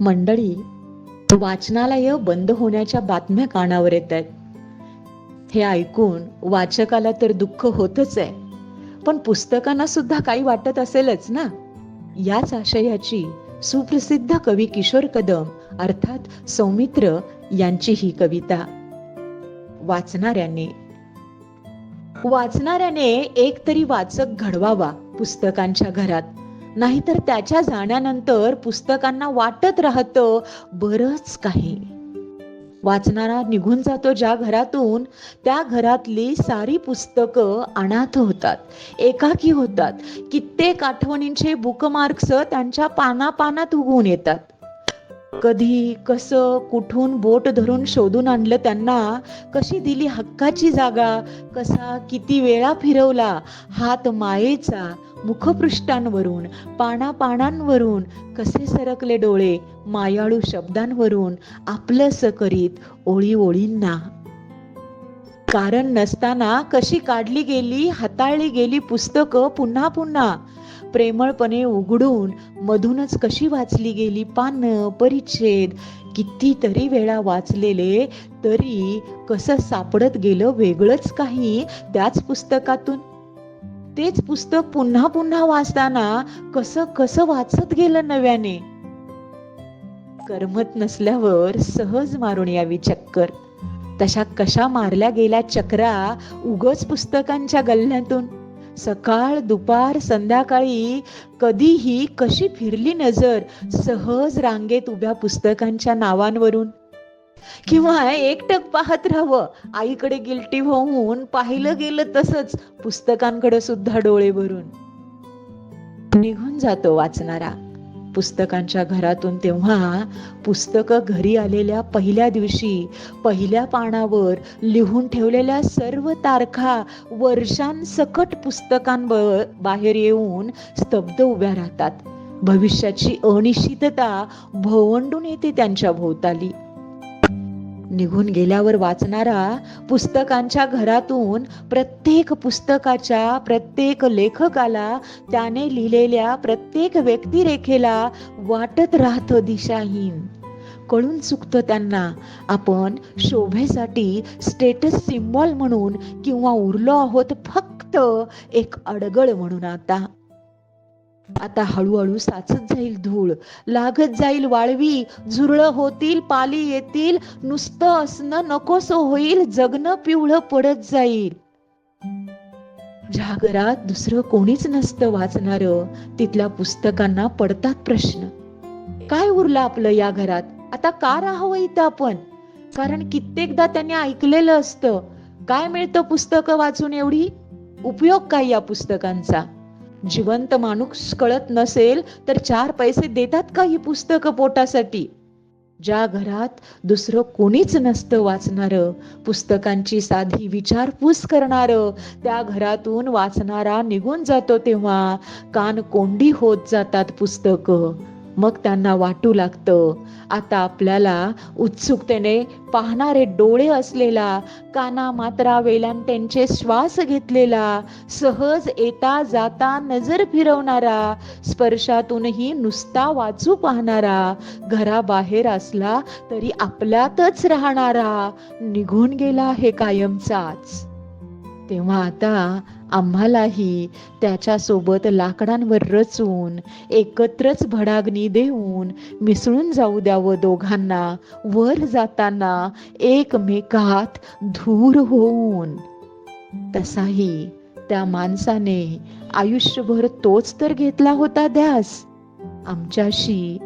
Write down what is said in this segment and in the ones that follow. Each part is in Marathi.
मंडळी वाचनालय बंद होण्याच्या बातम्या कानावर येत आहेत हे ऐकून वाचकाला तर दुःख होतच आहे पण पुस्तकांना सुद्धा काही वाटत असेलच ना? याच आशयाची सुप्रसिद्ध कवी किशोर कदम अर्थात सौमित्र यांची ही कविता. वाचणाऱ्याने. वाचणाऱ्याने एक तरी वाचक घडवावा पुस्तकांच्या घरात. नाहीतर त्याच्या जाण्यानंतर पुस्तकांना वाटत राहतं बरच काही. वाचणारा निघून जातो ज्या घरातून त्या घरातली सारी पुस्तकं अनाथ होतात एकाकी होतात. कित्येक आठवणींचे बुकमार्क्स त्यांच्या पानापानात उगवून येतात. कधी कसं कुठून बोट धरून शोधून आणलं त्यांना कशी दिली हक्काची जागा कसा किती वेळा फिरवला हात मायेचा मुखपृष्ठांवरून पानापानांवरून कसे सरकले डोळे मायाळू शब्दांवरून आपलंस करीत ओळी ओळींना कारण नसताना कशी काढली गेली हाताळली गेली पुस्तकं पुन्हा पुन्हा. प्रेमळपणे उघडून मधूनच कशी वाचली गेली पानं परिच्छेद. कितीतरी वेळा वाचलेले तरी कसं सापडत गेलं वेगळंच काही त्याच पुस्तकातून. तेच पुस्तक पुन्हा पुन्हा वाचताना कसं कसं वाचत गेलं नव्याने. करमत नसल्यावर सहज मारून यावी चक्कर. तशा कशा मारल्या गेल्या चक्रा उगच पुस्तकांच्या गल्ल्यातून. सकाळ दुपार संध्याकाळी कधीही कशी फिरली नजर सहज रांगेत उभ्या पुस्तकांच्या नावांवरून. किंवा एकटक पाहत राहावं आईकडे गिल्टी होऊन पाहिलं गेलं तसंच पुस्तकांकडे सुद्धा डोळे भरून. निघून जातो वाचणारा. पुस्तकांच्या घरातून तेव्हा पुस्तकं घरी आलेल्या पहिल्या दिवशी पहिल्या पानावर लिहून ठेवलेल्या सर्व तारखा वर्षांसकट पुस्तकांवर बाहेर येऊन स्तब्ध उभ्या राहतात. भविष्याची अनिश्चितता भोवंडून येते त्यांच्या भोवताली. निघून गेल्यावर वाचणारा पुस्तकांच्या घरातून प्रत्येक पुस्तकाच्या प्रत्येक लेखकाला त्याने लिहिलेल्या प्रत्येक व्यक्तिरेखेला वाटत राहतं दिशाहीन. कळून चुकतं त्यांना. आपण शोभेसाठी स्टेटस सिम्बॉल म्हणून किंवा उरलो आहोत फक्त एक अडगळ म्हणून आता. आता हळूहळू साचत जाईल धूळ. लागत जाईल वाळवी. झुरळ होतील पाली येतील. नुसतं असणं नकोस होईल. जगणं पिवळं पडत जाईल. ज्या घरात दुसरं कोणीच नसतं वाचणार. तिथल्या पुस्तकांना पडतात प्रश्न. काय उरलं आपलं या घरात? आता का राहावं इथं आपण? कारण कित्येकदा त्यांनी ऐकलेलं असतं. काय मिळतं पुस्तकं वाचून एवढी? उपयोग काय या पुस्तकांचा? जिवंत माणूस कळत नसेल तर चार पैसे देतात का ही पुस्तकं पोटासाठी? ज्या घरात दुसरं कोणीच नसतं वाचणारं पुस्तकांची साधी विचारपूस करणारं त्या घरातून वाचणारा निघून जातो तेव्हा कान कोंडी होत जातात पुस्तकं. मग त्यांना वाटू लागतं. आता आपल्याला उत्सुकतेने पाहणारे डोळे असलेला काना मात्रा वेलांट्यांचे श्वास घेतलेला सहज येता जाता नजर फिरवणारा स्पर्शातूनही नुसता वाचू पाहणारा घराबाहेर असला तरी आपल्यातच राहणारा निघून गेला हे कायमचाच. तेव्हा आता आम्हालाही त्याच्यासोबत लाकडांवर रचून एकत्रच भडागणी देऊन मिसळून जाऊ द्यावं दोघांना. वर जाताना एकमेकात धूर होऊन. तसाही त्या माणसाने आयुष्यभर तोच तर घेतला होता ध्यास आमच्याशी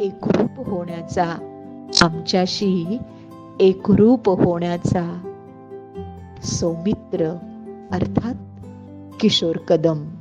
एकरूप होण्याचा आमच्याशी एकरूप होण्याचा. सौमित्र अर्थात किशोर कदम.